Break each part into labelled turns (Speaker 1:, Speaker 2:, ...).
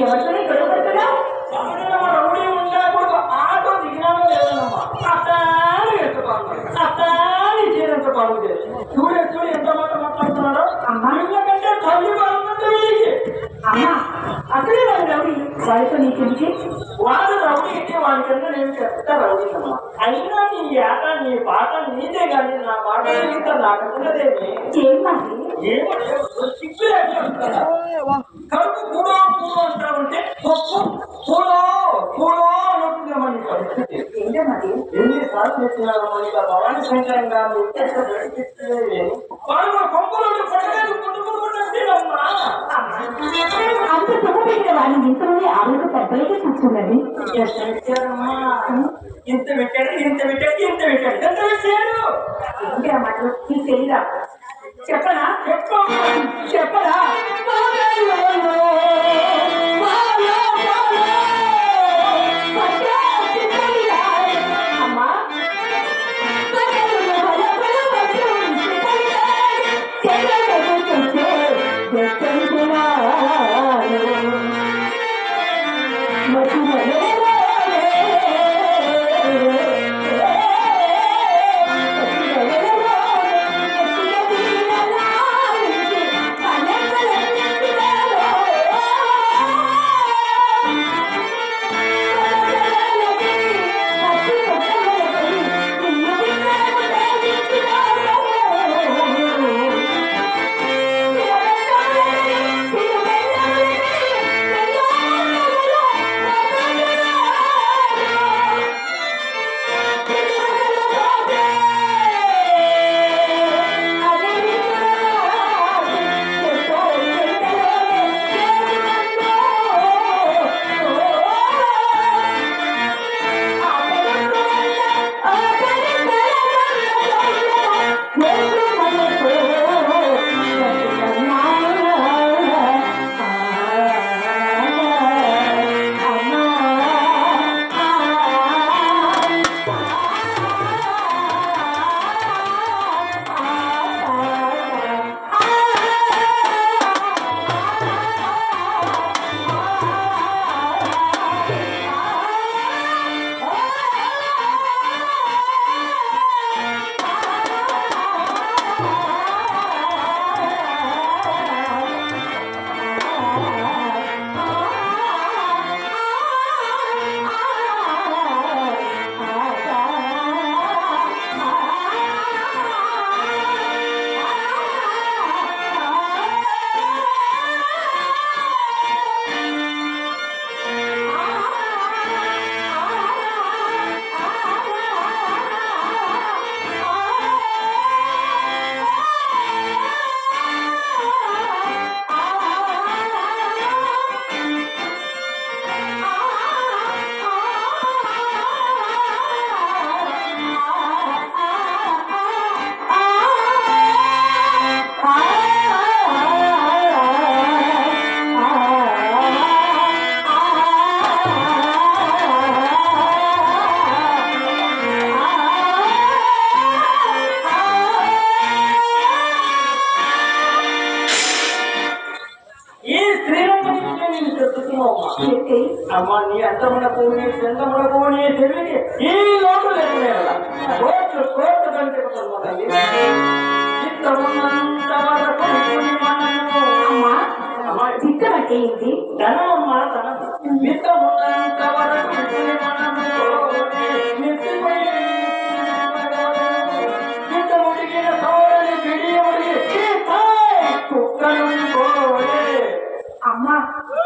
Speaker 1: ఎవరితోనే గొడవ
Speaker 2: ఎవరైనా రౌడీ ఉండకూడదు ఆటో దిగినామో లేదమ్మా అత్తాని ఎత్తుకోవాలి అత్తాని చేయడంత బాగుంది చూడే చూడు ఎంత మాట మాట్లాడుతున్నాడో
Speaker 1: అమ్మా.
Speaker 2: ఇళ్ళ కంటే తల్లి బాగుందంటే వీడికి
Speaker 1: అమ్మా. అసలే వాడు రౌడీ. వాడితో నీకెందుకే
Speaker 2: వాడు రౌడీ అయితే వాడి కింద నేను చెప్తా రౌడీనమ్మా అయినా నీ ఆట నీ పాట నీదే కానీ నా మాట నాకున్నదేమి ఏమో సిగ్గు కడుపు కూడో పూలు అంటా ఉంటే పప్పు కూడో కూడో అనుకుంటున్నామా చెప్పినారు మనకి భవానీ శంకరం గారు వాళ్ళు
Speaker 1: అంత కూర్చున్నది
Speaker 2: ఇంత పెట్టాడు ఇంత పెట్టాడు ఇంత పెట్టాడు ఎంత పెట్టాడు
Speaker 1: నీకు తెలియదా చెప్పనా? చెప్పరా ఏంటి
Speaker 2: ధనం అమ్మా ధనం. చిత్తమున్నంత వరకు మిక్కుని మనము మిక్కిపోయి చిత్తముడిగిన తోడని పిడియముడి కుక్కలు పోలే
Speaker 1: అమ్మా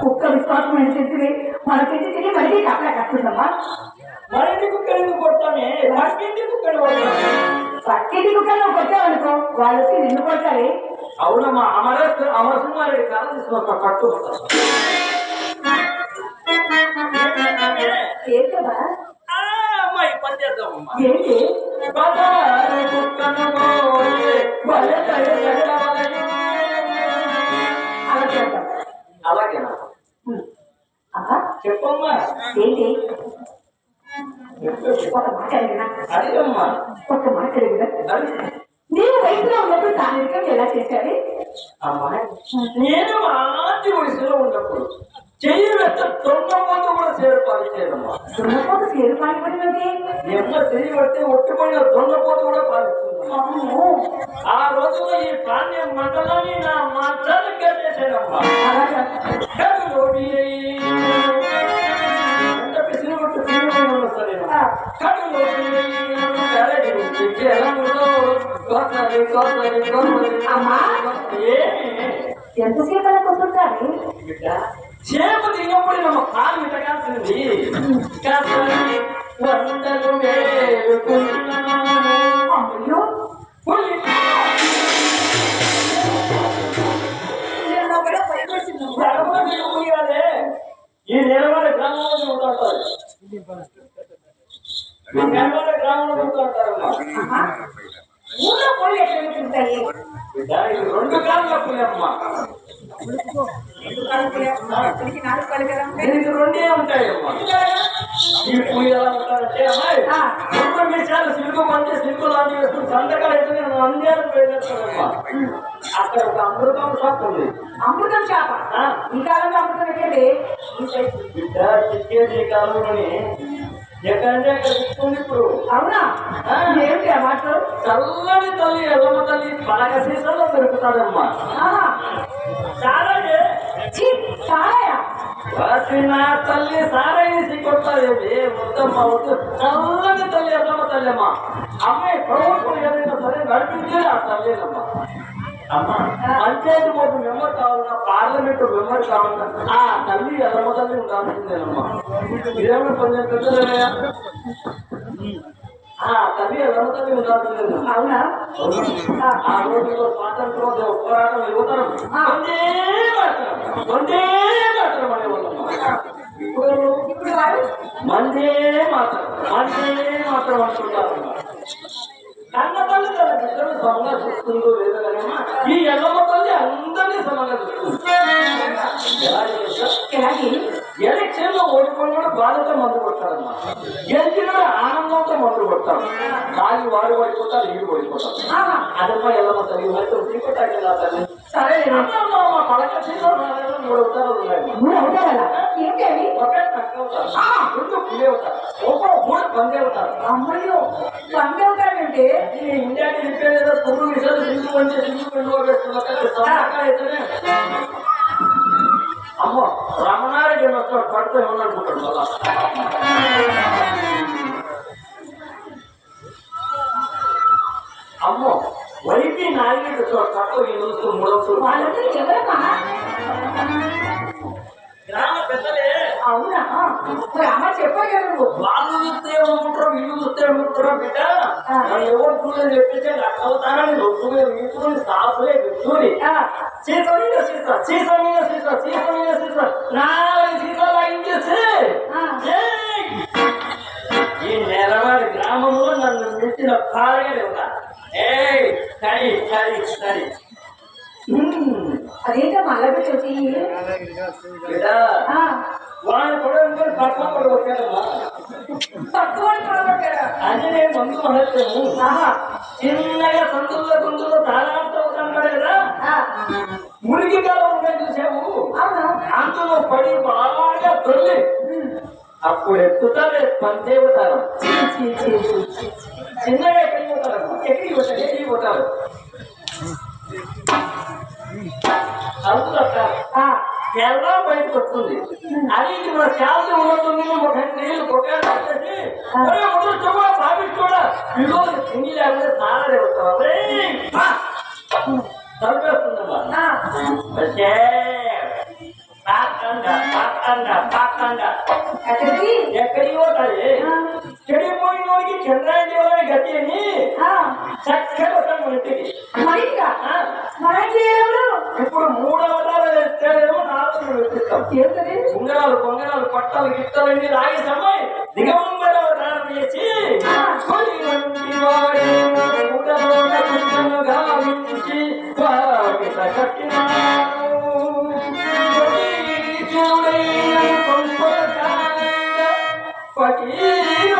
Speaker 1: కుక్క విశ్వాసం అని తిరిగి మళ్ళీ కాపలా కట్టుకుందమ్మా
Speaker 2: మరింటి కుక్కలు ఎందుకు కొడతామే? పక్కింటి కుక్కలు
Speaker 1: పక్కింటి కుక్కలు నువ్వు కొట్టావనుకో వాళ్ళు వచ్చి నిన్ను కొడతారే?
Speaker 2: అవునమ్మా అమర అమరసింహారెడ్డి కాలం తీసుకొస్తా పట్టు
Speaker 1: ఏంటమ్మా?
Speaker 2: ఆ, అమ్మాయి పని చేద్దామమ్మా.
Speaker 1: ఏంటి? దున్నపోతు పాడిపడినది
Speaker 2: నీ అమ్మ చెయ్యి పడితే ఒట్టుపోయిన దొండపోతు కూడా
Speaker 1: అమ్మో
Speaker 2: ఆ రోజుల్లో ఈ ప్రాణ్య మండలాన్ని నా మాట్లాడి కట్టేశాడమ్మా ఈ నిలబడ గ్రామంలో ఉంటారు. ఈ నిలబడ గ్రామంలో ఉంటారమ్మా
Speaker 1: ఊళ్ళో కోళ్ళు
Speaker 2: బిడ్డ, ఇది రెండు కాళ్ళ పులమ్మ
Speaker 1: దీనికి
Speaker 2: రెండే ఉంటాయమ్మా. ఈ పులి ఎలా ఉంటారంటే అమ్మాయి. రెండు విషయాలు సిల్కు పంచి సిల్కు లాంటి వేసుకుని సంతకాలు అయితే నేను వెళ్ళేస్తానమ్మా అక్కడ ఒక అమృతం షాప్ ఉంది.
Speaker 1: అమృతం. ఈ కాలంలో అమృతం ఎక్కడే
Speaker 2: చిక్కేది కాలంలోని ఎక్కడంటే అక్కడ తీసుకుంది ఇప్పుడు.
Speaker 1: అవునా. ఏమిటి ఆ మాటలు?
Speaker 2: చల్లని తల్లి ఎల్లమ్మ తల్లి పలక సీసాలో దొరుకుతాడమ్మా
Speaker 1: సారాయా
Speaker 2: వాసిన తల్లి సారైసి కొట్టాలేమి వద్దమ్మా వద్దు. చల్లని తల్లి ఎల్లమ్మ తల్లి అమ్మా అమ్మాయి ప్రభుత్వం ఏదైనా సరే నడిపించేది ఆ తల్లినమ్మా. అమ్మా పంచాయతీ బోర్డు మెంబర్ కావాలన్నా పార్లమెంట్ మెంబర్ కావాలన్నా ఆ తల్లి ఎల్లమ్మ తల్లి ఉండాల్సిందేనమ్మా. ఇదేమో కొంచెం పెద్దలేనయా ఆ తల్లి ఎల్లమ్మ తల్లి ఉండాల్సిందేనమ్మా.
Speaker 1: అవునా? ఆ,
Speaker 2: రోజుల్లో స్వాతంత్రం పోరాటం యువతరం వందే మాతరం. వందే మాతరం అనేవాళ్ళమ్మ. ఇప్పుడు మందే మాత్రం. మందే మాత్రం అంటున్నారు కన్న తల్లి తన బిడ్డను సమంగా చూస్తుందో లేదో కానీ ఈ ఎల్లమ్మ తల్లి అందరినీ సమంగా చూస్తుంది
Speaker 1: ఎలాగే
Speaker 2: ఎలక్షన్లో ఓడిపోయినాడు బాధతో మందు కొట్టారమ్మా గెలిచినాడు ఆనందంతో మందు కొట్టారు దాని వాడు పడిపోతారు వీడు పడిపోతారు అదమ్మా ఎల్లమ్మ తల్లి మరి తీసుకోటాకి నా తల్లి
Speaker 1: సరే
Speaker 2: అమ్మా, పడక సీట్లో మూడు అవతారాలు ఉన్నాయి.
Speaker 1: మూడు అవుతారా ఏమిటి అవి?
Speaker 2: ఒకే తక్కువ రెండు పులి అవుతారు ఒక్కో మూడు పంది అవుతారు
Speaker 1: అమ్మయ్యో పండు అవుతాడంటే
Speaker 2: ఇండియాకి చెప్పేది పురుగు విషయాలు రెండు వేస్తున్నారు అమ్మో రమణారెడ్డి మొత్తం పడితే మళ్ళా. అమ్మో వైపీ నాలుగేడు తక్కువ ఎదుగుతూ మూడవుతూ
Speaker 1: వాళ్ళతో ఎవరమ్మా
Speaker 2: గ్రామ పెద్దలే.
Speaker 1: అవునా? మరి అమ్మ చెప్పావు కదా నువ్వు.
Speaker 2: వాళ్ళు చూస్తే ఏమనుకుంటారో వీళ్ళు చూస్తే ఏమనుకుంటారో బిడ్డ నన్ను ఎవరు సాపులే మీద మీద మీద నాలుగు! ఈ నెలవాడి గ్రామంలో నన్ను మించిన లేవుతా
Speaker 1: అలా పెట్టి వచ్చి
Speaker 2: వాడు కూడా కూడా వచ్చాడమ్మా
Speaker 1: తక్కువ అనుకోవట్లేదా?
Speaker 2: అదే మందు మహత్యము
Speaker 1: ఆహా,
Speaker 2: చిన్నగా సందుల్లో గుందుల్లో తాళాడుతూ ఉంటాడు కదా మురికి కాలం ఉన్నాయి చూసాము అందులో పడి బాగా తొలి. అప్పుడు
Speaker 1: చీ, చీ.
Speaker 2: చిన్నగా పోతారు ఎక్కడికి పోతారు ఎక్కడికి పోతారు అవుతుందట
Speaker 1: ఆ,
Speaker 2: కేరళ బయటకు వస్తుంది అది ఇది మన శాంతి ఉన్నతుంది ఒక నీళ్ళు కొట్టాలి వచ్చేసి ఒరే ముందు చూడ భావించుకోడా ఈరోజు సింగి లేకపోతే సారే వస్తావా తలపేస్తుందమ్మా
Speaker 1: ఆ,
Speaker 2: వచ్చే పాకండ పాకండ పాకండ
Speaker 1: ఎక్కడికి?
Speaker 2: ఎక్కడికి పోతాయి
Speaker 1: ఆ,
Speaker 2: చెడిపోయినోడికి చంద్రాయణ దేవాలని గతి అని చక్కగా వస్తాను ఇంటికి
Speaker 1: మరేంటి ఎవరు?
Speaker 2: ఇప్పుడు మూడు అవతారాలు ఎత్తాడేమో నాలుగు వెతిస్తాం
Speaker 1: ఏంటది?
Speaker 2: ఉంగరాలు పొంగరాలు పట్టాలు గిట్టలన్నీ రాగి సమయం దిగంబర అవతారం చేసి చూడైన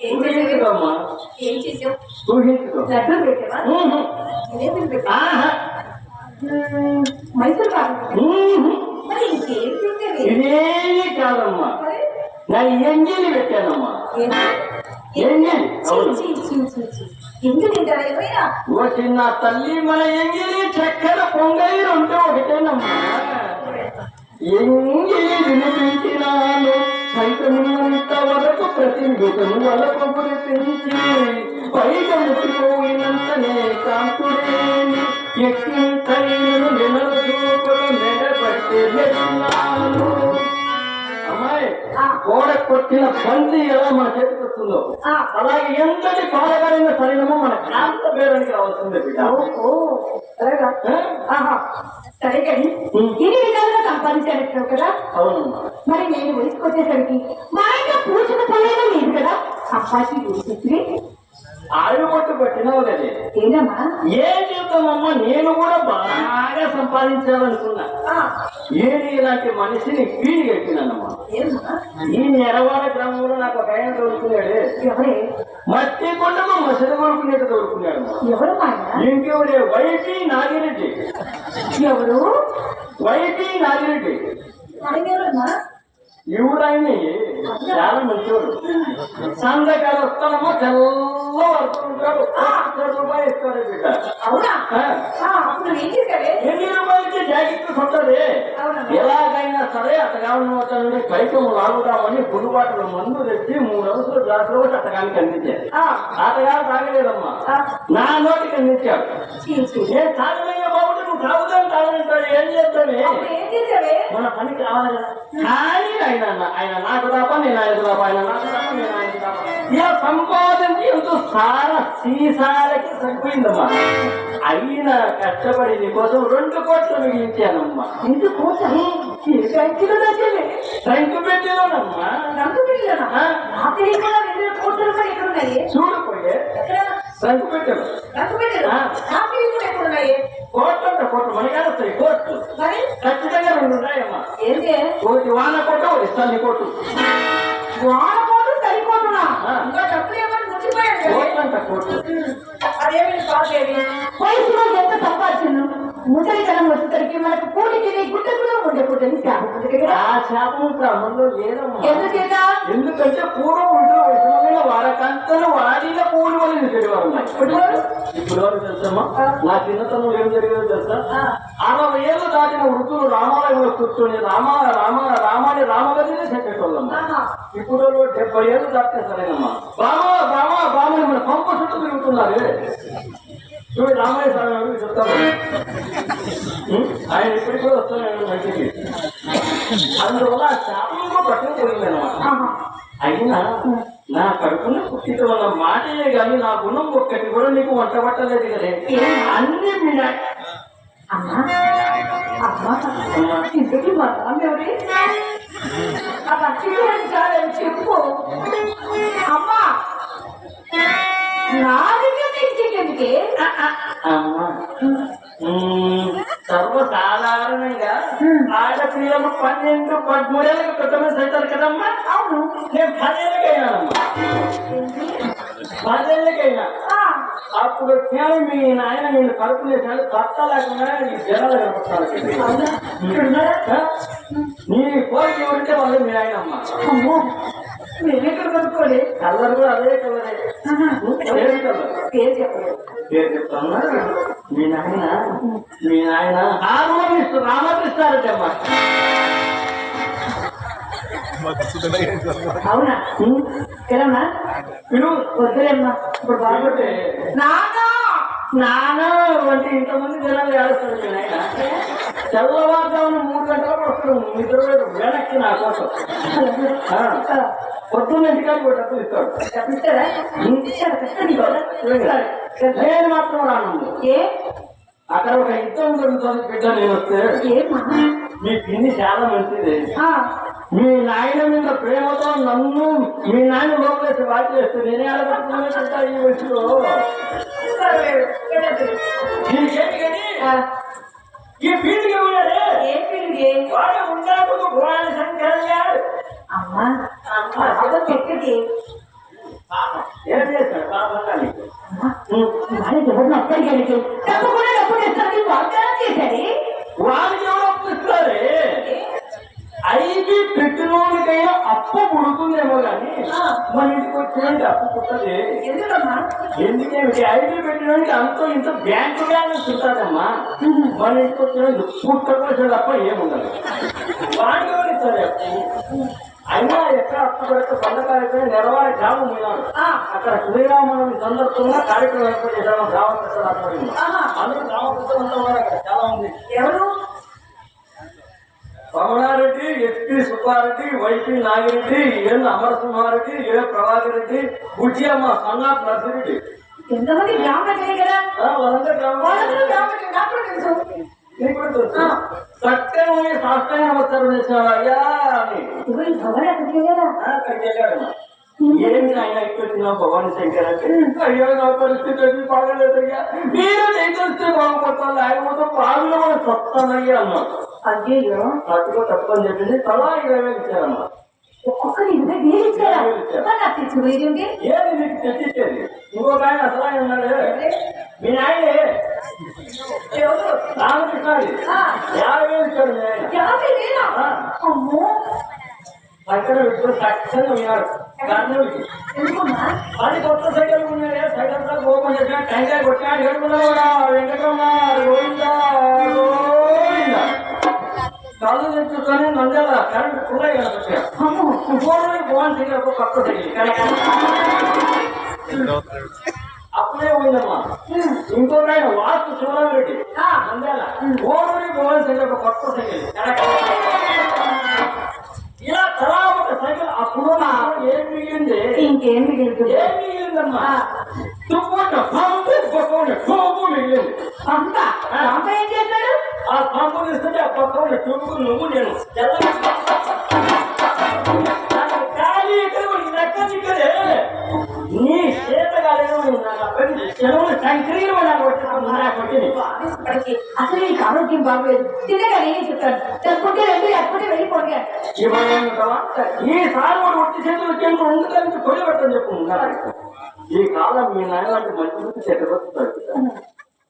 Speaker 1: ఏం కదా? ఏం చేసావు? లడ్డూలు పెట్టావా. జిలేబీలు. మ్మ్, మైసూర్?
Speaker 2: ఊహు.
Speaker 1: మరి ఇంకేం పెట్టేవి?
Speaker 2: ఇదేమీ కాదమ్మా. నా ఎంగిలి పెట్టానమ్మా? ఎంగిలి.
Speaker 1: ఎందుకు
Speaker 2: ఓ చిన్న తల్లి మన ఎంగిలి చక్కెర పొంగలి రెండు ఒకటేనమ్మా ఎంగిలి వినిపించినాను సైతమున్నంత వరకు ప్రతినిధులను వలకు గురిపించి పైక ముట్టిపోయినంతనే కాంతుడేని ఎక్కింతైను నెలలు చూపులు మెడపట్టి అమ్మాయి. గోడ కొట్టిన బంతి ఎలా మన చేతికి వస్తుందో అలాగే ఎంతటి పాలకరమైన శరీరము మన కాంత బేరానికి రావాల్సిందే బిడ్డ
Speaker 1: సరే కానీ
Speaker 2: ఉమ్.
Speaker 1: ఇన్ని విధాలుగా సంపాదించారు కదా? మరి నేను వయసుకు వచ్చేసరికి మా ఆయన పూజన పనులు లేదు కదా? అబ్బాయికి
Speaker 2: పట్టు పట్టినావు కదే
Speaker 1: ఏంటమ్మా?
Speaker 2: ఏం చేద్దామమ్మా నేను కూడా బాగా సంపాదించాలనుకున్నా. ఏది ఇలాంటి మనిషిని పీడి కట్టినానమ్మా ఈ నెరవాడ గ్రామంలో నాకు ఒక ఆయన దొరుకుతున్నాడు.
Speaker 1: ఎవరే?
Speaker 2: మట్టి కొండకు మసలు కొడుకునేట్టు దొరుకుతున్నాడు.
Speaker 1: ఎవరు
Speaker 2: ఇంకెవరే? వైపీ నాగిరెడ్డి.
Speaker 1: ఎవరు?
Speaker 2: వైపీ నాగిరెడ్డి. ఈవిడాయని చాలా మంచివాడు సందకాల వస్తానమ్మా తెల్ల వస్తుంటాడు ఒక్క రూపాయి ఇస్తాడు బిడ్డ
Speaker 1: అవునా?
Speaker 2: ఎన్ని రూపాయలకి జాకెట్. ఎలాగైనా సరే అతగాని నుండి పైకం లాగుదామని పురుగుబాటలు మందు తెచ్చి మూడు రోజులు గ్లాసులో అతగానికి అందించారు.
Speaker 1: ఆ,
Speaker 2: అతగాడు తాగలేదమ్మా. నా నోటికి అందించాడు
Speaker 1: చీ.
Speaker 2: తాగుదాం తాగలంటాడు ఏం
Speaker 1: చేశావే
Speaker 2: మన పనికి రావాలి కదా. కానీ ఆయన ఆయన నాకు తప్ప నేను ఆయనకు తప్ప ఆయన నాకు తప్ప నేను తప్ప. ఇలా సంపాదించి ఎంతో సార సీసాలకి సరిపోయిందమ్మా. అయినా కష్టపడి నీ కోసం రెండు కోట్లు మిగిలించానమ్మా.
Speaker 1: ఎందుకు కంకిలో దగ్గరే?
Speaker 2: రంగు పెట్టిలోనమ్మా
Speaker 1: రంగు పిల్లనా
Speaker 2: ఆ?
Speaker 1: నా తెలియకుండా రెండు కోట్ల రూపాయలు ఎక్కడ ఉన్నాయి
Speaker 2: చూడపోయే
Speaker 1: పెట్టారు
Speaker 2: ఆ.
Speaker 1: నా తెలియకుండా ఎక్కడ ఉన్నాయి
Speaker 2: కోట్లు అంటే కోట్లు. మనకాడ వస్తాయి కోట్లు
Speaker 1: మరి?
Speaker 2: ఖచ్చితంగా రెండు ఉన్నాయమ్మా.
Speaker 1: ఏంటి?
Speaker 2: ఒకటి వాన కోట ఒకటి సన్ని కోటు
Speaker 1: వాడకోటు సరిపోతున్నా
Speaker 2: ఆ.
Speaker 1: ఇంకా డబ్బులు ఏమని ముచ్చిపోయాడు కదా.
Speaker 2: కోట్లు.
Speaker 1: అదేమి కాదేవి వయసులో ఎంత సంపాదించను ముసలితనం వచ్చేసరికి మనకు కూడికి గుడ్డ
Speaker 2: ఆ శాపం ఇప్పుడు అమల్లో లేదమ్మా.
Speaker 1: ఎందుచేత
Speaker 2: ఎందుకంటే పూర్వం ఇంట్లో వారకంతలు వాడిన పూలు వల్ల చెడివారు
Speaker 1: ఇప్పుడు వారు?
Speaker 2: ఇప్పుడు వరకు తెలుసమ్మా? నా చిన్నతనంలో ఏం జరిగిందో తెలుసా. అరవై ఏళ్ళు దాటిన వృద్ధులు రామాలయంలో కూర్చొని రామ రామ రామాని రామగదినే చెప్పేటోళ్ళమ్మా. ఇప్పుడు డెబ్బై ఏళ్ళు దాటితే సరేనమ్మా. బామ బామ బామని మన పంప చుట్టూ తిరుగుతున్నారు. చూడు రామయ్య స్వామి గారు చెప్తాను? ఆయన ఇప్పటికి వస్తున్నాడు బయటికి. అందువల్ల శాపంలో పట్టుకుపోయిందన్నమాట
Speaker 1: ఆహా.
Speaker 2: అయినా నా కడుపున పుట్టిన వల్ల మాటలే కానీ నా గుణం ఒక్కటి కూడా నీకు వంట పట్టలేదు కదే. అన్ని
Speaker 1: అమ్మా. అమ్మా. ఎవరి? ఆ చాలని చెప్పు. అమ్మా. నా దగ్గర తెచ్చేటందుకే
Speaker 2: అమ్మా సర్వసాధారణంగా ఆడపిల్లలు పన్నెండు పదమూడేళ్ళకి పెద్దమని అవుతారు కదమ్మా?
Speaker 1: అవును.
Speaker 2: నేను పదేళ్ళకైనానమ్మా. పదేళ్ళకైనా.
Speaker 1: ఆ,
Speaker 2: అప్పుడు వచ్చాను మీ నాయన నేను కడుపు చేశాను భర్త లేకుండా నీ జనాలు కనపడతాను? నీ కోరిక ఎవరంటే వాళ్ళు మీ ఆయనమ్మ
Speaker 1: అమ్మో నేనెక్కడ
Speaker 2: కలర్ కూడా అదే కలరే
Speaker 1: పేరు చెప్పలేదు
Speaker 2: పేరు మీ నాయన మీ నాయన హార్మోనిస్ట్ రామకృష్ణారెడ్డి అమ్మ
Speaker 1: అవునా ఎలానా
Speaker 2: పిలువు
Speaker 1: వద్దులేమ్మా ఇప్పుడు బాగుంటే
Speaker 2: కాబట్టి
Speaker 1: నానా
Speaker 2: వంటి ఇంతమంది జనాలు ఏడుస్తారు మీ నాయన తెల్లవారుజామున మూడు గంటలకు వస్తాడు నిద్ర వెనక్కి నా కోసం పొద్దున్న ఇంటికాడికి పోయి డబ్బులు ఇస్తాడు.
Speaker 1: నీకు. సరే.
Speaker 2: నేను మాత్రం రాను.
Speaker 1: ఏ?
Speaker 2: అక్కడ ఒక యుద్ధం జరుగుతుంది బిడ్డ నేను వస్తే మీ పిన్ని చాలా మంచిది. మీ నాయన మీద ప్రేమతో నన్ను మీ నాయన లోపలేసి వాటి చేస్తే నేనే ఆడబెట్టుకున్నట్టు ఈ వయసులో? ఈ పీడికి పోయాడే
Speaker 1: ఏం పిల్లి?
Speaker 2: వాడు ఉండకుండా భువన శంకరయ్య
Speaker 1: అమ్మా అదో చెట్టుకి.
Speaker 2: ఏం చేస్తాడు?
Speaker 1: ఎవరిని అప్పటికి తప్పకుండా వాగ్దానం చేశాడే?
Speaker 2: ఎవరు అప్పిస్తారే ఐదు పెట్టినోడికైనా అప్పు పుడుతుందేమో కానీ మన ఇంటికి వచ్చినంటే అప్పు పుట్టదే.
Speaker 1: ఎందుకమ్మా?
Speaker 2: ఎందుకేమిటి? ఐదు పెట్టినోడికి అంతో ఇంత బ్యాంకు బ్యాలెన్స్ ఉంటుందమ్మా. మన ఇంటికి వచ్చినట్టు పుట్టకోసం తప్ప ఏముండదు. వాడికి ఇస్తారు అప్పు అయినా ఎక్కడ అప్పు పెడితే పండగ అయిపోయి నెలవారి గ్రామం ఉన్నాడు
Speaker 1: ఆ,
Speaker 2: అక్కడ శ్రీరామనవమి సందర్భంగా కార్యక్రమం ఏర్పాటు చేశాము
Speaker 1: ఆహా.
Speaker 2: అందరూ గ్రామకృష్ణ ఉన్నారు అక్కడ. చాలా ఉంది
Speaker 1: ఎవరు
Speaker 2: Ramana Reddy S P Subba Reddy Y P Nagi Reddy N Amarasimha Reddy A Prabhakar Reddy Bujjiyamma సన్నా నర్సిరెడ్డి
Speaker 1: ఎంతమంది గ్రామ ప్రజలే కదా?
Speaker 2: ఆ, వాళ్ళందరూ గ్రామ
Speaker 1: వాళ్ళందరూ గ్రామ ప్రజలు నాకు కూడా తెలుసు.
Speaker 2: నీకు కూడా తెలుసు. సత్యమని సాష్టాంగ నమస్కారం చేసినాడు అయ్యా అని.
Speaker 1: ఇవ్వ ఈ భవన ప్రజలే కదా.
Speaker 2: ఆ, అక్కడికి వెళ్ళాడు ఏమి ఆయన ఇక్కడ భవాని శంకర్? అంటే అయ్యో నా పరిస్థితి అది బాగలేదయ్యా మీరు చేస్తే బాగుపడతాను ఆయన మొత్తం బాగులో కూడా సత్తానయ్యా అన్నాడు.
Speaker 1: అయ్యో
Speaker 2: తక్కువ తప్పని చెప్పింది తలా ఇరవై వేలు ఇచ్చారమ్మా
Speaker 1: ఒక్కొక్కరు ఇరవై వేలు ఇచ్చారా మరి నాకు తెలుసు ఇది ఉంది
Speaker 2: ఏది మీకు తెచ్చిచ్చేది? ఇంకొక ఆయన అసలు ఆయన ఉన్నాడు. మీ నాయనే.
Speaker 1: ఎవరు?
Speaker 2: రామకృష్ణాడి
Speaker 1: ఆ,
Speaker 2: యాభై వేలు ఇచ్చాడు మీ ఆయన
Speaker 1: యాభై వేలా? అమ్మో.
Speaker 2: అది కొత్త సైకిల్ ఉన్నాడే సైకిల్తో ఓపెన్ చేసిన టెంకాయ వెంకటరమణ గోవిందా గోవిందా. కరెంట్ కుళ్ళాయి కనిపించాడు
Speaker 1: అమ్మో.
Speaker 2: ఫోన్ ఫోన్ సైకిల్ ఒక కొత్త సైకిల్ అప్పుడే పోయిందమ్మా.
Speaker 1: ఉమ్,
Speaker 2: ఇంకొక ఆయన వాస్తు శివరామరెడ్డి. నంద్యాల ఓడూరి భవన్ సైకిల్ ఒక కొత్త సైకిల్ ఇలా తలా ఒక సైకిల్ అప్పుడు ఏం మిగిలింది?
Speaker 1: ఇంకేం మిగులుతుంది
Speaker 2: ఏం మిగిలిందమ్మా?
Speaker 1: ఆ,
Speaker 2: తుప్పట పంపు పక్కన టోపు మిగిలింది
Speaker 1: పంప పంప ఏం చేస్తాడు
Speaker 2: ఆ పంపు పక్కన టూపు నువ్వు నేను ఖాళీ ఇక్కడ ఇక్కడే. నీ చెరువులు నాకు నాకు వచ్చింది
Speaker 1: అసలు ఈ ఆరోగ్యం బాగలేదు. తినగా నేనే చెప్తాను
Speaker 2: ఒట్టి చేతులు ఉండడానికి చెప్పు ఈ కాలం మీ నాయన లాంటి మంచి చెడ్డబడుతుంది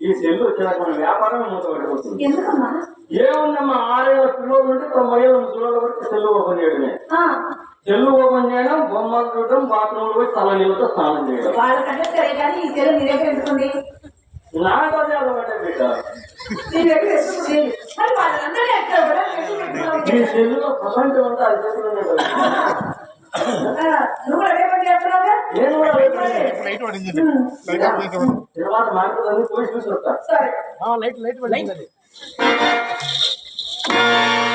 Speaker 2: ఈ సెల్లు వచ్చినాక మన వ్యాపారం మూత పడిపోతుంది
Speaker 1: ఎందుకమ్మా?
Speaker 2: ఏముందమ్మా? ఆరేళ్ళ పిల్లల నుండి తొంభై ఏళ్ళ ముసలి వరకు సెల్లు ఓపెన్ చేయడమే.
Speaker 1: ఆ,
Speaker 2: సెల్లు ఓపెన్ చేయడం బొమ్మలు చూడడం బాత్రూమ్ పోయి తల నీళ్ళతో స్నానం చేయడం.
Speaker 1: మీ
Speaker 2: నాకు అదే అలవాటే బిడ్డ. ప్రపంచం అంతా అది నేను కూడా తర్వాత మాట్లాడాలని పోయి చూసి వస్తా.
Speaker 1: సరే.
Speaker 3: Light light Thank you.